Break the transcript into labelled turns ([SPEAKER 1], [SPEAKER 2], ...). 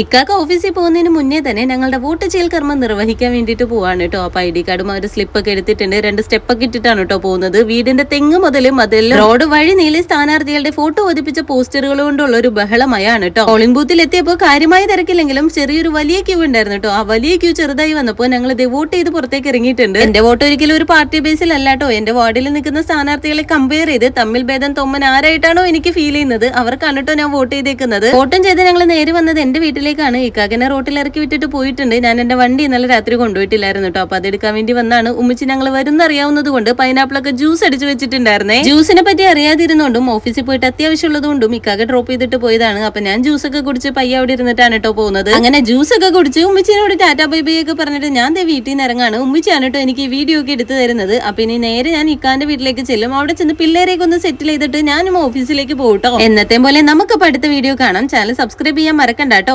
[SPEAKER 1] ഇക്കാക്ക് ഓഫീസിൽ പോകുന്നതിന് മുന്നേ തന്നെ ഞങ്ങളുടെ വോട്ട് ചെയ്യൽ കർമ്മം നിർവഹിക്കാൻ വേണ്ടിയിട്ട് പോവാണ് കേട്ടോ. അപ്പൊ ഐ ഡി കാർഡും അവർ സ്ലിപ്പൊക്കെ എടുത്തിട്ടുണ്ട്. രണ്ട് സ്റ്റെപ്പൊക്കെ ഇട്ടിട്ടാണ് കേട്ടോ പോകുന്നത്. വീടിന്റെ തെങ്ങ് മുതൽ മതിൽ റോഡ് വഴി നീളി സ്ഥാനാർത്ഥികളുടെ ഫോട്ടോ ഒതിപ്പിച്ച പോസ്റ്ററുകൾ കൊണ്ടുള്ള ഒരു ബഹളമയാണ് കേട്ടോ. പോളിംഗ് ബൂത്തിൽ എത്തിയപ്പോൾ കാര്യമായ തിരക്കില്ലെങ്കിലും ചെറിയൊരു വലിയ ക്യൂ ഉണ്ടായിരുന്നു കേട്ടോ. ആ വലിയ ക്യൂ ചെറുതായി വന്നപ്പോൾ ഞങ്ങൾ ഇത് വോട്ട് ചെയ്ത് പുറത്തേക്ക് ഇറങ്ങിയിട്ടുണ്ട്. എന്റെ വോട്ട് ഒരിക്കലും ഒരു പാർട്ടി ബേസിൽ അല്ല കേട്ടോ. എന്റെ വാർഡിൽ നിൽക്കുന്ന സ്ഥാനാർത്ഥികളെ കമ്പയർ ചെയ്ത് തമ്മിൽ ഭേദം തൊമ്മൻ ആരായിട്ടാണോ എനിക്ക് ഫീൽ ചെയ്യുന്നത്. അവർക്കാണ് കേട്ടോ ഞാൻ വോട്ട് ചെയ്തേക്കുന്നത്. വോട്ടും ചെയ്ത് ഞങ്ങൾ നേരെ വന്നത് എന്റെ വീട്ടിലേക്കാണ് ഇക്കാക്കനെ റോട്ടിൽ ഇറക്കി വിട്ടിട്ട് പോയിട്ടുണ്ട്. ഞാൻ എന്റെ വണ്ടി ഇന്നലെ രാത്രി കൊണ്ടുപോയിട്ടില്ലായിരുന്നു കേട്ടോ അപ്പോൾ അതെടുക്കാൻ വേണ്ടി വന്നാണ്. ഉമ്മിച്ച് ഞങ്ങൾ വരുന്ന അറിയാവുന്നത് കൊണ്ട് പൈനാപ്പിൾ ഒക്കെ ജ്യൂസ് അടിച്ച് വെച്ചിട്ടുണ്ടായിരുന്നേ. ജ്യൂസിനെ പറ്റി അറിയാതിരുന്നോണ്ടും ഓഫീസിൽ പോയിട്ട് അത്യാവശ്യമുള്ളതുകൊണ്ടും ഇക്കാക്ക ഡ്രോപ്പ് ചെയ്തിട്ട് പോയതാണ്. അപ്പൊ ഞാൻ ജ്യൂസ് ഒക്കെ കുടിച്ച് പയ്യ അവിടെ ഇരുന്നിട്ടാണ് കേട്ടോ പോകുന്നത്. അങ്ങനെ ജ്യൂസ് ഒക്കെ കുടിച്ച് ഉമ്മിച്ചിനോട് ടാറ്റാ ബൈ ഒക്കെ പറഞ്ഞിട്ട് ഞാൻ ദേ വീട്ടിൽ നിന്ന് ഇറങ്ങാണ്. ഉമ്മിച്ചാണ് കേട്ടോ എനിക്ക് ഈ വീഡിയോ ഒക്കെ എടുത്തു തരുന്നത്. അപ്പൊ ഇനി നേരെ ഞാൻ ഇക്കാന്റെ വീട്ടിലേക്ക് ചെല്ലും. അവിടെ ചെന്ന് പിള്ളേരെയൊക്കെ ഒന്ന് സെറ്റിൽ ചെയ്തിട്ട് ഞാനും ഓഫീസിലേക്ക് പോകട്ടോ എന്നത്തെ പോലെ നമുക്ക് അടുത്ത വീഡിയോ കാണാം. ചാനൽ സബ്സ്ക്രൈബ് ചെയ്യാൻ മറക്കണ്ട കേട്ടോ